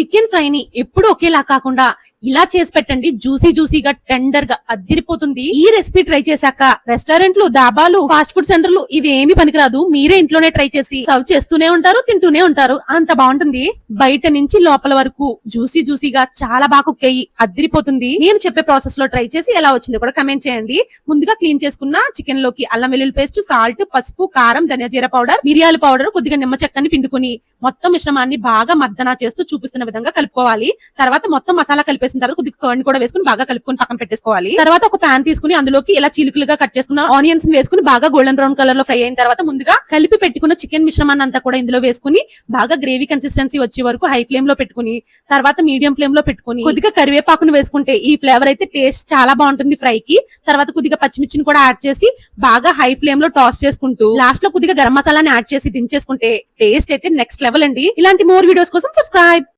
Chicken ఫ్రైని ఎప్పుడు ఒకేలా కాకుండా ఇలా చేసి పెట్టండి. జ్యూసీ జ్యూసీగా టెండర్గా అద్దిరిపోతుంది. ఈ రెసిపీ ట్రై చేశాక రెస్టారెంట్లు దాబాలు ఫాస్ట్ ఫుడ్ సెంటర్లు ఇవి ఏమి పనికిరాదు. మీరే ఇంట్లోనే ట్రై చేసి సర్వ్ చేస్తూనే ఉంటారు తింటూనే ఉంటారు. అంత బాగుంటుంది. బయట నుంచి లోపల వరకు జ్యూసీ జ్యూసీగా చాలా బాగా కుక్ అయ్యి అద్దిరిపోతుంది. నేను చెప్పే ప్రాసెస్లో ట్రై చేసి ఎలా వచ్చిందో కూడా కమెంట్ చేయండి. ముందుగా క్లీన్ చేసుకున్న చికెన్లోకి అల్లం వెల్లుల్లి పేస్ట్ సాల్ట్ పసుపు కారం ధనియా జీర పౌడర్ మిరియాల పౌడర్ కొద్దిగా నిమ్మ చెక్కని పిండుకొని మొత్తం మిశ్రమాన్ని బాగా మద్దన చేస్తూ చూపిస్తున్న విధంగా కలుపుకోవాలి. తర్వాత మొత్తం మసాలా కలిపేసిన తర్వాత కొద్దిగా కర్డ్ కూడా వేసుకుని బాగా కలుపుకొని పక్కన పెట్టేసుకోవాలి. తర్వాత ఒక పాన్ తీసుకుని అందులోకి ఇలా చిలుకలుగా కట్ చేసుకున్న ఆనియన్స్ వేసుకుని బాగా గోల్డెన్ బ్రౌన్ కలర్లో ఫ్రై అయిన తర్వాత ముందుగా కలిపి పెట్టుకున్న చికెన్ మిశ్రమాన్ని అంతా కూడా ఇందులో వేసుకుని బాగా గ్రేవీ కన్సిస్టెన్సీ వచ్చే వరకు హై ఫ్లేమ్లో పెట్టుకుని తర్వాత మీడియం ఫ్లేమ్లో పెట్టుకుని కొద్దిగా కరివేపాకును వేసుకుంటే ఈ ఫ్లేవర్ అయితే టేస్ట్ చాలా బాగుంటుంది ఫ్రై కి. తర్వాత కొద్దిగా పచ్చిమిర్చిని కూడా యాడ్ చేసి బాగా హై ఫ్లేమ్లో టాస్ చేసుకుంటూ లాస్ట్లో కొద్దిగా గరం మసాలాని యాడ్ చేసి దించేసుకుంటే టేస్ట్ అయితే నెక్స్ట్ లెవెల్ అండి. ఇలాంటి మోర్ వీడియోస్ కోసం సబ్స్క్రైబ్